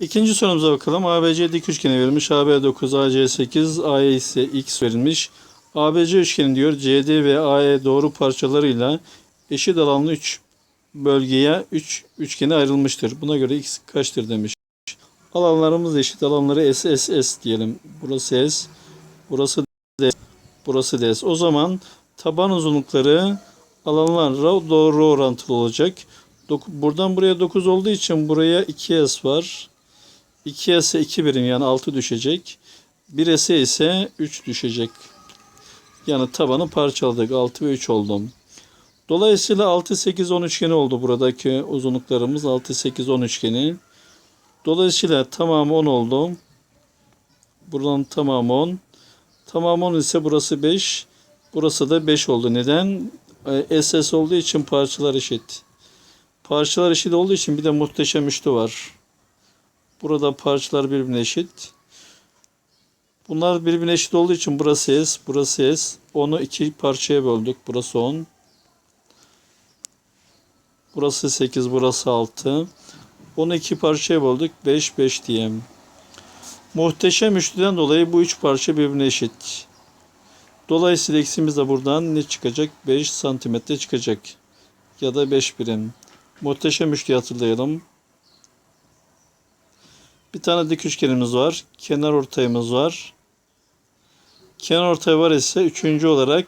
İkinci sorumuza bakalım. ABC dik üçgeni verilmiş. AB 9, AC 8, AE ise X verilmiş. ABC üçgeni diyor CD ve AE doğru parçalarıyla eşit alanlı 3 bölgeye 3 üçgene ayrılmıştır. Buna göre X kaçtır demiş. Alanlarımız eşit. Alanları S, S, S diyelim. Burası S, burası D, burası D. O zaman taban uzunlukları alanlarla doğru orantılı olacak. Buradan buraya 9 olduğu için buraya 2S var. 2S'e 2 birim yani 6 düşecek. 1S'e ise 3 düşecek. Yani tabanı parçaladık. 6 ve 3 oldu. Dolayısıyla 6, 8, 10 üçgeni oldu buradaki uzunluklarımız. 6, 8, 10 üçgeni. Dolayısıyla tamamı 10 oldu. Buradan tamamı 10. Tamamı 10 ise burası 5. Burası da 5 oldu. Neden? SS olduğu için parçalar eşit. Parçalar eşit olduğu için bir de muhteşem üçlü var. Burada parçalar birbirine eşit. Bunlar birbirine eşit olduğu için burası S, burası S. Onu iki parçaya böldük. Burası 10. Burası 8, burası 6. Onu iki parçaya böldük. 5, 5 diyeyim. Muhteşem üçlüden dolayı bu üç parça birbirine eşit. Dolayısıyla eksimiz de buradan ne çıkacak? 5 santimetre çıkacak. Ya da 5 birim. Muhteşem üçlüyü hatırlayalım. Tane dik üçgenimiz var. Kenar ortayımız var. Kenar ortay var ise üçüncü olarak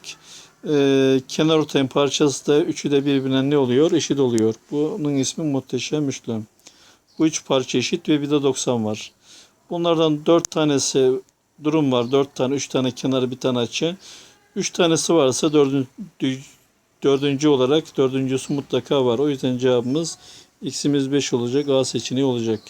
e, kenar ortayın parçası da üçü de birbirine ne oluyor? Eşit oluyor. Bunun ismi muhteşem üçlü. Bu üç parça eşit ve bir de 90 var. Bunlardan dört tanesi durum var. Dört tane, üç tane kenarı, bir tane açı. Üç tanesi varsa dördüncü, dördüncü olarak dördüncüsü mutlaka var. O yüzden cevabımız x'imiz 5 olacak. A seçeneği olacak.